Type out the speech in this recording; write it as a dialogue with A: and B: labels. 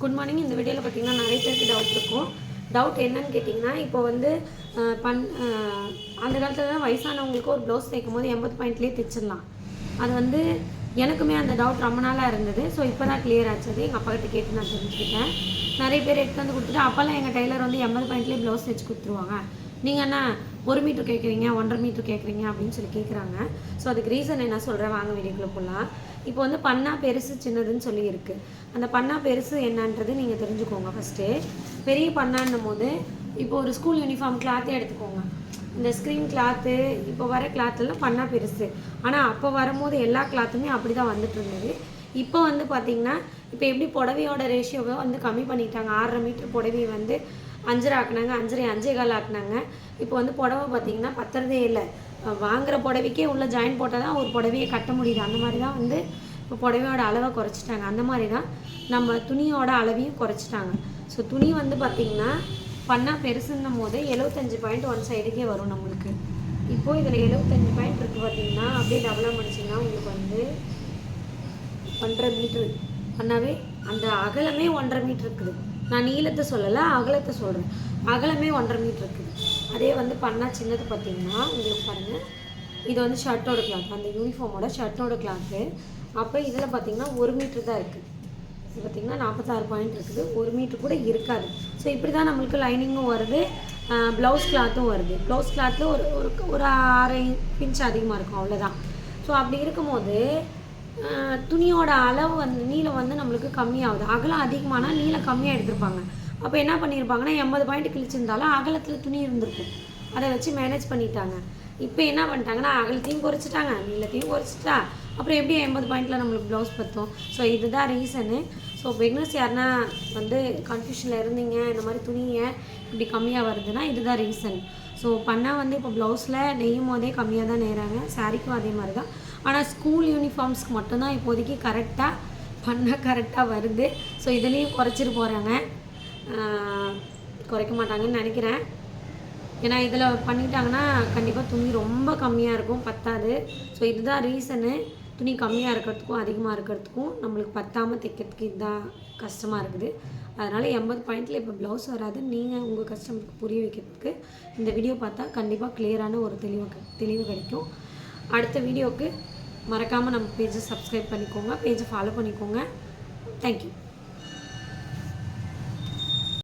A: Good morning இந்த வீடியோவில் பார்த்தீங்கன்னா நிறைய பேருக்கு டவுட் இருக்கும். டவுட் என்னன்னு கேட்டிங்கன்னா இப்போ வந்து பண் அந்த காலத்தில் வயசானவங்களுக்கு ஒரு ப்ளவுஸ் தைக்கும் போது எண்பது பாயிண்ட்லேயே தைச்சிடலாம். அது வந்து எனக்குமே அந்த டவுட் ரொம்ப நாளாக இருந்தது. ஸோ இப்போ தான் கிளியர் ஆச்சு. அது எங்கள் அப்பா கிட்ட கேட்டு நான் தெரிஞ்சுக்கிட்டேன். நிறைய பேர் எடுத்து வந்து கொடுத்துட்டு அப்போல்லாம் எங்கள் டெய்லர் வந்து எண்பது பாயிண்ட்லேயே ப்ளவுஸ் தைச்சு கொடுத்துருவாங்க. நீங்கள் என்ன ஒரு மீட்டர் கேட்குறீங்க ஒன்றரை மீட்டர் கேட்குறீங்க அப்படின்னு சொல்லி கேட்குறாங்க ஸோ அதுக்கு ரீசன் என்ன சொல்கிறேன் வாங்க வீடியோக்குள்ளே போகலாம் இப்போ வந்து பண்ணா பெருசு சின்னதுன்னு சொல்லி இருக்குது அந்த பண்ணா பெருசு என்னன்றது நீங்கள் தெரிஞ்சுக்கோங்க ஃபஸ்ட்டு பெரிய பண்ணான்னும் போது இப்போ ஒரு ஸ்கூல் யூனிஃபார்ம் கிளாத்தே எடுத்துக்கோங்க. இந்த ஸ்க்ரீன் கிளாத்து இப்போ வர கிளாத்தெல்லாம் பண்ணா பெருசு. ஆனால் அப்போ வரும்போது எல்லா கிளாத்துமே அப்படி தான் வந்துட்டு இருந்தது. இப்போ வந்து பார்த்தீங்கன்னா இப்போ எப்படி புடவையோட ரேஷியோவை வந்து கம்மி பண்ணிட்டாங்க? ஆறரை மீட்டர் புடவையை வந்து அஞ்சரை ஆக்குனாங்க அஞ்சரை அஞ்சே கால் ஆக்குனாங்க. இப்போ வந்து புடவை பார்த்தீங்கன்னா பத்துறதே இல்லை. வாங்குகிற வாங்குற புடவைக்கே உள்ள ஜாயின் போட்டால் தான் ஒரு புடவையை கட்ட முடியுது. அந்த மாதிரி தான் வந்து இப்போ புடவையோட அளவை குறைச்சிட்டாங்க. அந்த மாதிரி தான் நம்ம துணியோட அளவையும் குறைச்சிட்டாங்க. ஸோ துணி வந்து பார்த்திங்கன்னா பண்ணால் பெருசுன்னும் போது எழுபத்தஞ்சு பாயிண்ட் ஒன் சைடுக்கே வரும் நம்மளுக்கு. இப்போது இதில் எழுபத்தஞ்சு பாயிண்ட் இருக்குது பார்த்தீங்கன்னா அப்படியே டெவலப் பண்ணிச்சிங்கன்னா உங்களுக்கு வந்து ஒன்றரை மீட்ரு பண்ணாவே அந்த அகலமே ஒன்றரை மீட்ரு இருக்குது. நான் நீளத்தை சொல்லலை அகலத்தை சொல்கிறேன் அகலமே ஒன்றரை மீட்ரு இருக்குது. அதே வந்து பண்ணா சின்னது பார்த்தீங்கன்னா உங்களுக்கு பாருங்கள் இது வந்து ஷர்ட்டோட கிளாத் அந்த யூனிஃபார்மோட ஷர்ட்டோட கிளாத்து அப்போ இதில் பார்த்தீங்கன்னா ஒரு மீட்ரு தான் இருக்குது இது பார்த்திங்கன்னா நாற்பத்தாறு பாயிண்ட் இருக்குது. ஒரு மீட்ரு கூட இருக்காது. ஸோ இப்படி தான் நம்மளுக்கு லைனிங்கும் வருது ப்ளவுஸ் கிளாத்தும் வருது. ப்ளவுஸ் கிளாத்தில் ஒரு ஒரு ஒரு அரை பிஞ்ச் அதிகமாக இருக்கும் அவ்வளோதான் ஸோ அப்படி இருக்கும்போது துணியோட அளவு வந்து நீளம் வந்து நம்மளுக்கு கம்மியாகுது. அகலம் அதிகமானால் நீளம் கம்மியாக எடுத்திருப்பாங்க. அப்போ என்ன பண்ணியிருப்பாங்கன்னா எண்பது பாயிண்ட் கிழிச்சிருந்தாலும் அகலத்தில் துணி இருந்திருக்கும். அதை வச்சு மேனேஜ் பண்ணிட்டாங்க. இப்போ என்ன பண்ணிட்டாங்கன்னா அகலத்தையும் குறைச்சிட்டாங்க நீளத்தையும் குறைச்சிட்டா. அப்புறம் எப்படி எண்பது பாயிண்டில் நம்மளுக்கு ப்ளவுஸ் பற்றும் ஸோ இதுதான் ரீசனு ஸோ பிக்னஸ் யாருன்னா வந்து கன்ஃபியூஷனில் இருந்தீங்க இந்த மாதிரி துணியை இப்படி கம்மியாக வருதுன்னா இதுதான் ரீசன் ஸோ பண்ணால் வந்து இப்போ ப்ளவுஸில் நெய்யும் போதே கம்மியாக தான் நெய்கிறாங்க சாரிக்கும் அதே மாதிரி தான் ஆனால் ஸ்கூல் யூனிஃபார்ம்ஸ்க்கு மட்டும்தான் இப்போதைக்கு கரெக்டாக பண்ணால் கரெக்டாக வருது. ஸோ இதுலேயும் குறைச்சிட்டு போகிறாங்க குறைக்க மாட்டாங்கன்னு நினைக்கிறேன். ஏன்னா இதில் பண்ணிட்டாங்கன்னா கண்டிப்பாக துணி ரொம்ப கம்மியாக இருக்கும் பத்தாது. ஸோ இதுதான் ரீசனு துணி கம்மியாக இருக்கிறதுக்கும் அதிகமாக இருக்கிறதுக்கும் நம்மளுக்கு பத்தாமல் தைக்கிறதுக்கு இதுதான் கஷ்டமாக இருக்குது. அதனால் எண்பது பாயிண்டில் இப்போ ப்ளவுஸ் வராது. நீங்கள் உங்கள் கஸ்டமருக்கு புரிய வைக்கிறதுக்கு இந்த வீடியோ பார்த்தா கண்டிப்பாக கிளியரான ஒரு தெளிவு க- தெளிவு கிடைக்கும். அடுத்த வீடியோவுக்கு மறக்காமல் நம்ம பேஜை சப்ஸ்கிரைப் பண்ணிக்கோங்க. பேஜை ஃபாலோ பண்ணிக்கோங்க. தேங்க்யூ